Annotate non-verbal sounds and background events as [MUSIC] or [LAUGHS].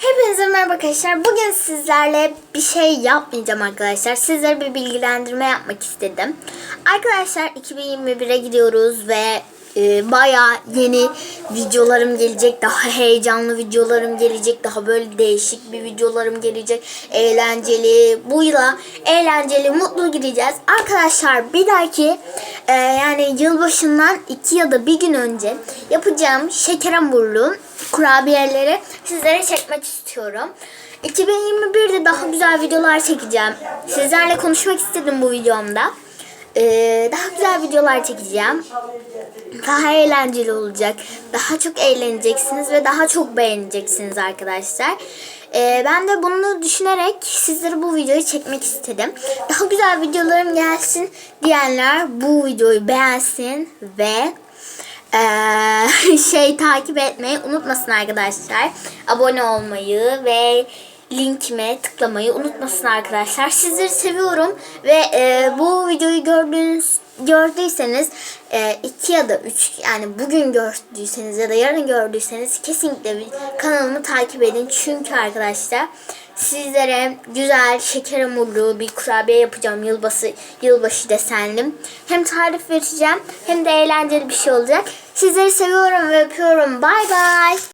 Hepinize merhaba arkadaşlar. Bugün sizlerle bir şey yapmayacağım arkadaşlar. Sizlere bir bilgilendirme yapmak istedim. Arkadaşlar 2021'e gidiyoruz ve e, bayağı yeni videolarım gelecek. Daha heyecanlı videolarım gelecek. Daha böyle değişik bir videolarım gelecek. Eğlenceli. Bu yıla eğlenceli, mutlu gideceğiz. Arkadaşlar bir dahaki e, yani yılbaşından iki ya da bir gün önce yapacağım şeker hamurlu kurabiyeleri sizlere çekmek istiyorum. 2021'de daha güzel videolar çekeceğim. Sizlerle konuşmak istedim bu videomda. Ee, daha güzel videolar çekeceğim. Daha eğlenceli olacak. Daha çok eğleneceksiniz ve daha çok beğeneceksiniz arkadaşlar. Ee, ben de bunu düşünerek sizlere bu videoyu çekmek istedim. Daha güzel videolarım gelsin diyenler bu videoyu beğensin ve ee, [LAUGHS] şey takip etmeyi unutmasın arkadaşlar. Abone olmayı ve linkime tıklamayı unutmasın arkadaşlar. Sizleri seviyorum ve e, bu videoyu gördüğünüz gördüyseniz e, iki ya da üç yani bugün gördüyseniz ya da yarın gördüyseniz kesinlikle bir kanalımı takip edin. Çünkü arkadaşlar sizlere güzel şeker hamurlu bir kurabiye yapacağım yılbaşı yılbaşı desenli. Hem tarif vereceğim hem de eğlenceli bir şey olacak. Sizleri seviyorum ve öpüyorum. Bay bay.